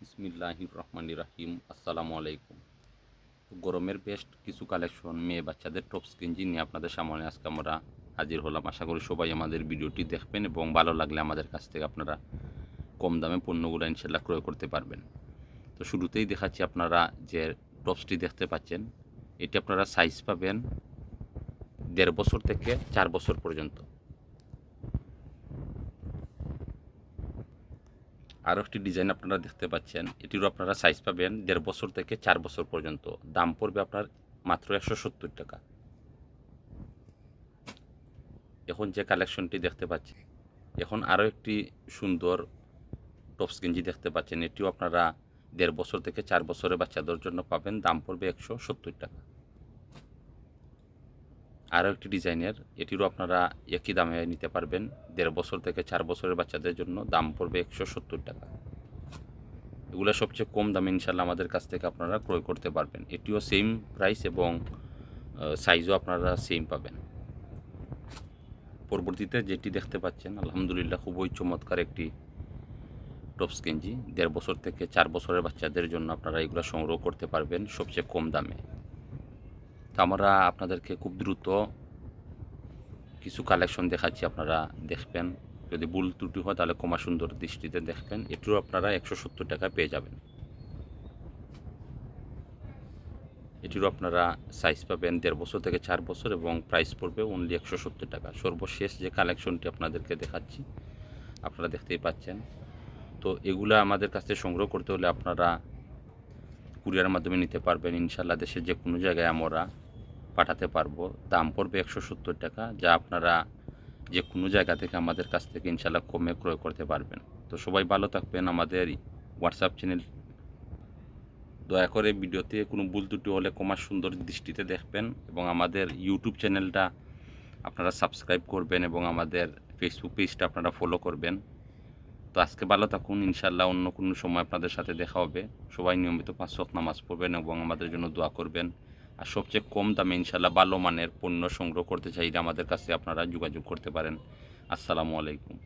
বিসমিল্লাহির রহমান রাহিম আসসালামু আলাইকুম। গরমের বেস্ট কিছু কালেকশন মেয়ে বাচ্চাদের টপ স্কিনজি নিয়ে আপনাদের সামনে আজকে আমরা হাজির হলাম। আশা করি সবাই আমাদের ভিডিওটি দেখবেন এবং ভালো লাগলে আমাদের কাছ থেকে আপনারা কম দামে পণ্যগুলো ইনশাল্লাহ ক্রয় করতে পারবেন। তো শুরুতেই দেখাচ্ছি আপনারা যে টপসটি দেখতে পাচ্ছেন। এটি আপনারা সাইজ পাবেন দেড় বছর থেকে চার বছর পর্যন্ত। আরও একটি ডিজাইন আপনারা দেখতে পাচ্ছেন। এটিরও আপনারা সাইজ পাবেন দেড় বছর থেকে চার বছর পর্যন্ত। দাম পড়বে আপনার মাত্র একশো সত্তর টাকা। এখন যে কালেকশনটি দেখতে পাচ্ছি, এখন আরও একটি সুন্দর টপস গেঞ্জি দেখতে পাচ্ছেন। এটিও আপনারা দেড় বছর থেকে চার বছরের বাচ্চাদের জন্য পাবেন। দাম পড়বে একশো সত্তর টাকা। আরও একটি ডিজাইনের, এটিরও আপনারা একই দামে নিতে পারবেন। দেড় বছর থেকে চার বছরের বাচ্চাদের জন্য দাম পড়বে একশো সত্তর টাকা। এগুলো সবচেয়ে কম দামে ইনশাল্লাহ আমাদের কাছ থেকে আপনারা ক্রয় করতে পারবেন। এটিও সেম প্রাইস এবং সাইজও আপনারা সেম পাবেন। পরবর্তীতে যেটি দেখতে পাচ্ছেন, আলহামদুলিল্লাহ খুবই চমৎকার একটি টপস গেঞ্জি। দেড় বছর থেকে চার বছরের বাচ্চাদের জন্য আপনারা এগুলো সংগ্রহ করতে পারবেন সবচেয়ে কম দামে। তো আমরা আপনাদেরকে খুব দ্রুত কিছু কালেকশন দেখাচ্ছি, আপনারা দেখবেন। যদি ভুল ত্রুটি হয়, তাহলে কমা সুন্দর দৃষ্টিতে দেখবেন। এটিও আপনারা একশো সত্তর টাকা পেয়ে যাবেন। এটিরও আপনারা সাইজ পাবেন দেড় বছর থেকে চার বছর এবং প্রাইস পড়বে অনলি একশো সত্তর টাকা। সর্বশেষ যে কালেকশনটি আপনাদেরকে দেখাচ্ছি, আপনারা দেখতেই পাচ্ছেন। তো এগুলো আমাদের কাছ থেকে সংগ্রহ করতে হলে আপনারা কুরিয়ার মাধ্যমে নিতে পারবেন। ইনশাল্লাহ দেশের যে কোনো জায়গায় আমরা পাঠাতে পারব। দাম পড়বে একশো সত্তর টাকা, যা আপনারা যে কোনো জায়গা থেকে আমাদের কাছ থেকে ইনশাল্লাহ কমে ক্রয় করতে পারবেন। তো সবাই ভালো থাকবেন। আমাদের হোয়াটসঅ্যাপ চ্যানেল দয়া করে ভিডিওতে কোনো ভুল ত্রুটি হলে কমা সুন্দর দৃষ্টিতে দেখবেন এবং আমাদের ইউটিউব চ্যানেলটা আপনারা সাবস্ক্রাইব করবেন এবং আমাদের ফেসবুক পেজটা আপনারা ফলো করবেন। তো আজকে ভালো থাকুন। ইনশাল্লাহ অন্য কোনো সময় আপনাদের সাথে দেখা হবে। সবাই নিয়মিত পাঁচ নামাজ পড়বেন এবং আমাদের জন্য দোয়া করবেন। আর সবচেয়ে কম দামে ইনশাল্লাহ ভালো মানের পণ্য সংগ্রহ করতে চাইলে আমাদের কাছে আপনারা যোগাযোগ করতে পারেন। আসসালামু আলাইকুম।